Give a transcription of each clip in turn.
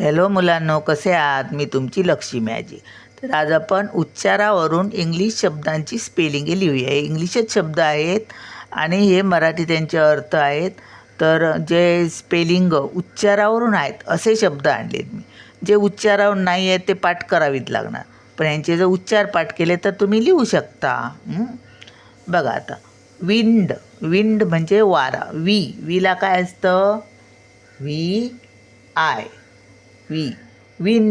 Hello मुलांनो कसे आहात? मी तुमची लक्ष्मी आजी तर आज आपण उच्चारावरून इंग्लिश शब्दांची स्पेलिंग लिहूया. इंग्लिशच शब्द आहेत आणि हे मराठी त्यांचे अर्थ आहेत. तर जे स्पेलिंग उच्चारावरून आहेत असे शब्द आणलेत मी. जे उच्चारावरून नाही आहेत ते पाठ करावीत लागणार. पण यांचे जर उच्चार पाठ केले तर तुम्ही लिहू शकता. बघा आता. विंड. विंड म्हणजे वारा. वी. वीला काय असतं? V I. वी विन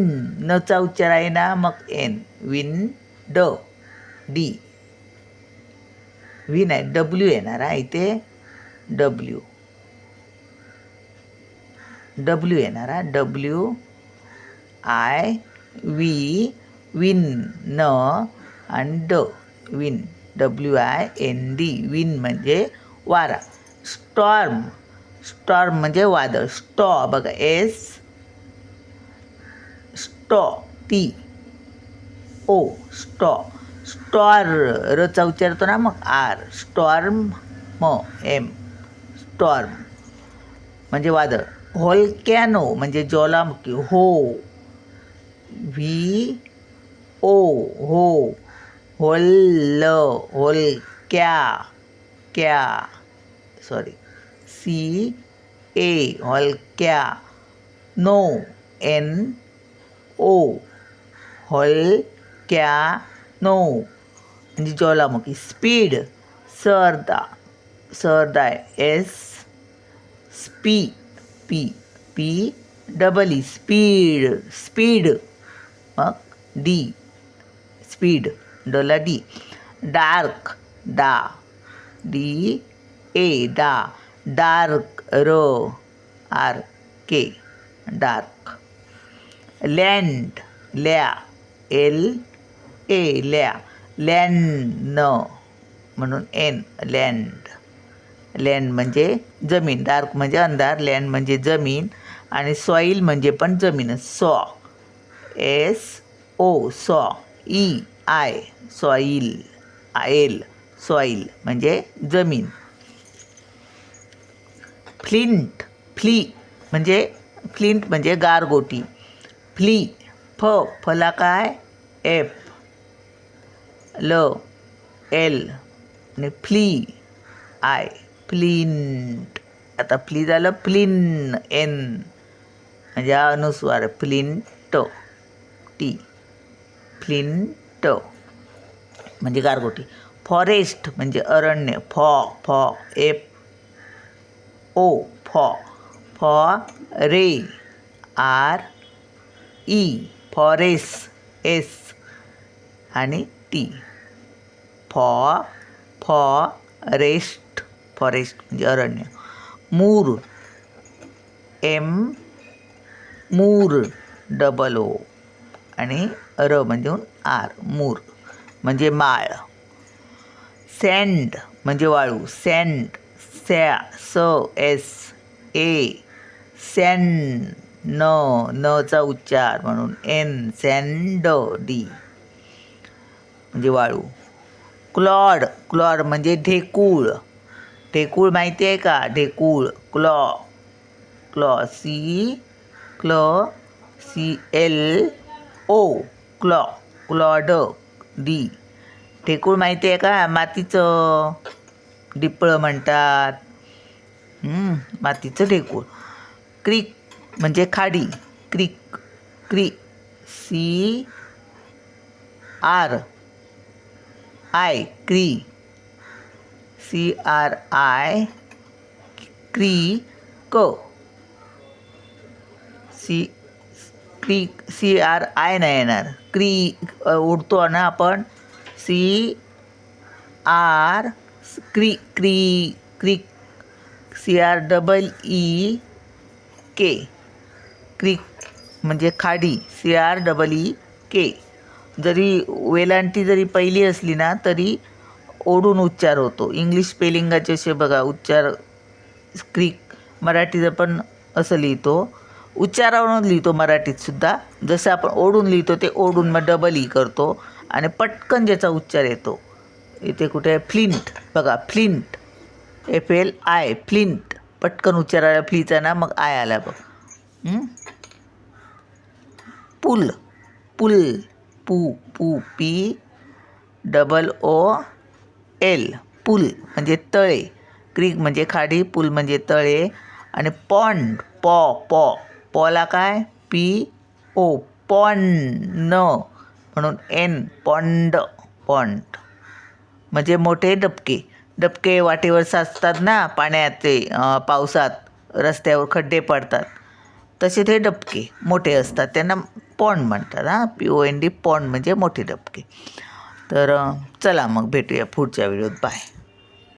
नचा उच्चार आहे ना मग एन विन ड डी विन आहे डब्ल्यू येणार आहे इथे डब्ल्यू डब्ल्यू येणार आहे डब्ल्यू आय वी विन न आणि ड win W I N D win म्हणजे वारा स्टॉर्म स्टॉर्म म्हणजे वादळ स्टॉ बघा एस स्टॉ टी ओ स्टॉ स्टॉर रचा उच्चारतो ना मग आर. स्टॉर्म म एम. स्टॉर्म. म्हणजे वादळ. होलकॅनो म्हणजे ज्वालामुखी. हो. व्ही ओ हो. होल होल क्या. क्या सॉरी. सी ए होलक्या नो एन ओ होल क्या नो. म्हणजे ज्वालामुखी. स्पीड सरदा. सरदाय S स्पी P P double E. Speed speed. मग डी. स्पीड डोला डी. डार्क डा. डी ए डा. डार्क र. R K. डार्क. लँड लॅ एल ए लॅ लँड न म्हणून एन लँड लँड म्हणजे जमीन. डार्क म्हणजे अंधार. लँड म्हणजे जमीन. आणि सॉईल म्हणजे पण जमीनच सॉ एस ओ सॉ E I soil L soil म्हणजे जमीन. फ्लिंट फ्ली म्हणजे फ्लिंट म्हणजे गारगोटी. फ्ली फ. फला काय? एफ. ल. एल. आणि फ्ली. आय. फ्लिंट. आता फ्ली झालं फ्लिन. एन. म्हणजे अनुस्वार. फ्लिंट. टी. फ्लिंट. म्हणजे गारगोटी. फॉरेस्ट म्हणजे अरण्य. फॉ. फॉ. एफ. ओ. फॉ. फॉ. रे. आर. ई फॉरेस एस आणि टी फॉ फॉ रेस्ट फॉरेस्ट म्हणजे अरण्य. Moor M moor double O आणि र म्हणजे आर मूर म्हणजे माळ. सँड म्हणजे वाळू. सँड सॅ स एस ए सँड न नचा उच्चार म्हणून एन सँड डी. म्हणजे वाळू. क्लॉड क्लॉड म्हणजे ढेकूळ. ढेकूळ माहिती आहे का? ढेकूळ क्लॉ क्लॉ सी क्ल सी एल ओ. क्लॉ क्लॉड डी. ढेकूळ माहिती आहे का? मातीचं. डिपळं म्हणतात. मातीचं ढेकूळ. क्रिक म्हणजे खाडी. क्रिक क्री सी आर आय क्री. सी आर आय क्री क. सी क्री सी आर आय नाही येणार. क्री उडतो ना आपण. सी आर क्री क्री creek C R double E K. Creek म्हणजे खाडी C R double E K जरी वेलांटी जरी पहिली असली ना तरी ओढून उच्चार होतो. इंग्लिश स्पेलिंगाचे असे बघा उच्चार क्रिक मराठीचं पण असं लिहितो. उच्चारावरून लिहितो मराठीतसुद्धा जसं आपण ओढून लिहितो ते ओढून मग डबल ई e करतो. आणि पटकन ज्याचा उच्चार येतो इथे कुठे आहे? फ्लिंट बघा flint F L I flint पटकन उच्चारायला फ्लीचा ना मग आय आला बघ. पुल. पुल. पू पू P double O L. Pool म्हणजे तळे. क्रीक म्हणजे खाडी पूल म्हणजे तळे. आणि पॉन्ड पॉ पॉ. पॉला काय? पी ओ पॉन्ड म्हणून एन पॉन्ड पॉन्ड. म्हणजे मोठे डबके. डबके वाटेवर साचतात ना पाण्यात ते पावसात. रस्त्यावर खड्डे पडतात. तसे ते डबके मोठे असतात. त्यांना पॉन्ड म्हणतात हां. P O N D pond म्हणजे मोठे डबके. तर चला मग भेटूया पुढच्या व्हिडिओत. बाय.